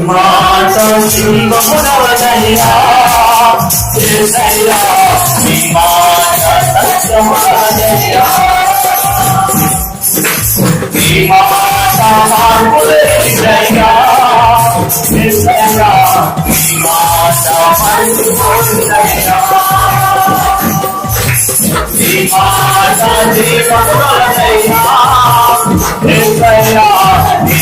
మాట శివమునవదయ్యా ఏసయ్యా నీ మాట సత్యమునవదయ్యా నీ మాట మార్పులేదయ్యా ఏసయ్యా నీ మాట మార్పులేదయ్యా నీ మాట జీవమునవదయ్యా ఏసయ్యా నీ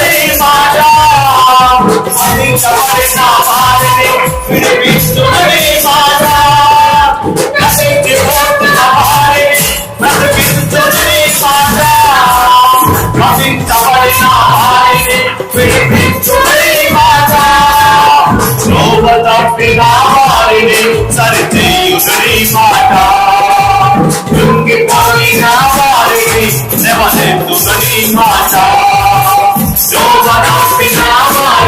Never let the sunny matter.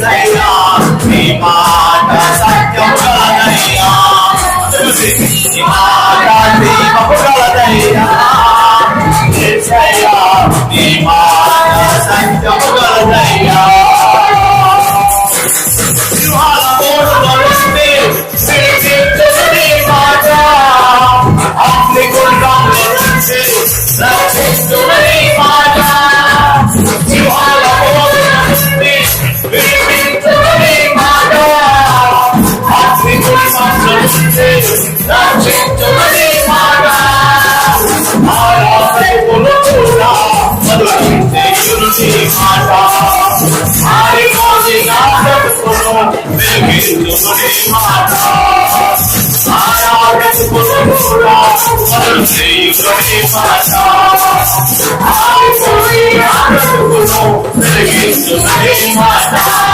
ఏసయ్యా నీ మాట సత్యములనైనా నీ మాట ఏసయ్యా నీ మాట I'm sorry, I'm sorry, I'm sorry, I'm sorry, I'm sorry, I'm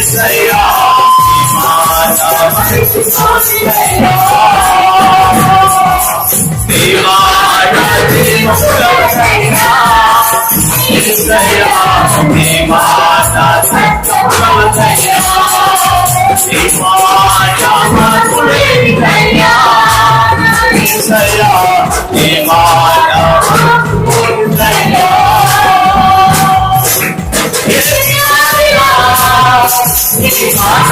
ఏసయ్యా ఈ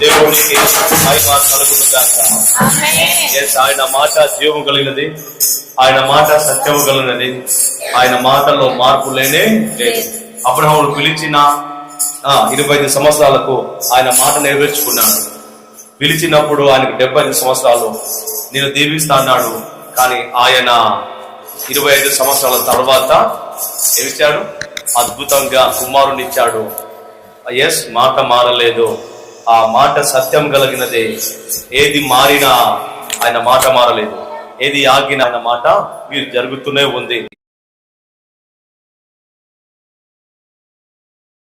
దేవునికి మహిమ కలుగును గాక ఆయన మాట జీవము కలిగినది. ఆయన మాట సత్యము కలిగినది. ఆయన మాటలో మార్పు లేనే లేదు. అబ్రహాముడు పిలిచిన ఇరవై ఐదు సంవత్సరాలకు ఆయన మాట నెరవేర్చుకున్నాడు. పిలిచినప్పుడు ఆయనకు డెబ్బై ఐదు సంవత్సరాలు నేను దీవిస్తా అన్నాడు. కానీ ఆయన ఇరవై ఐదు సంవత్సరాల తర్వాత ఏమిచ్చాడు అద్భుతంగా కుమారునిచ్చాడు ఎస్ మాట మారలేదు. ఆ మాట సత్యం కలిగినదే. ఏది మారినా ఆయన మాట మారలేదు. ఏది ఆగిన ఆయన మాట మీరు జరుగుతూనే ఉంది.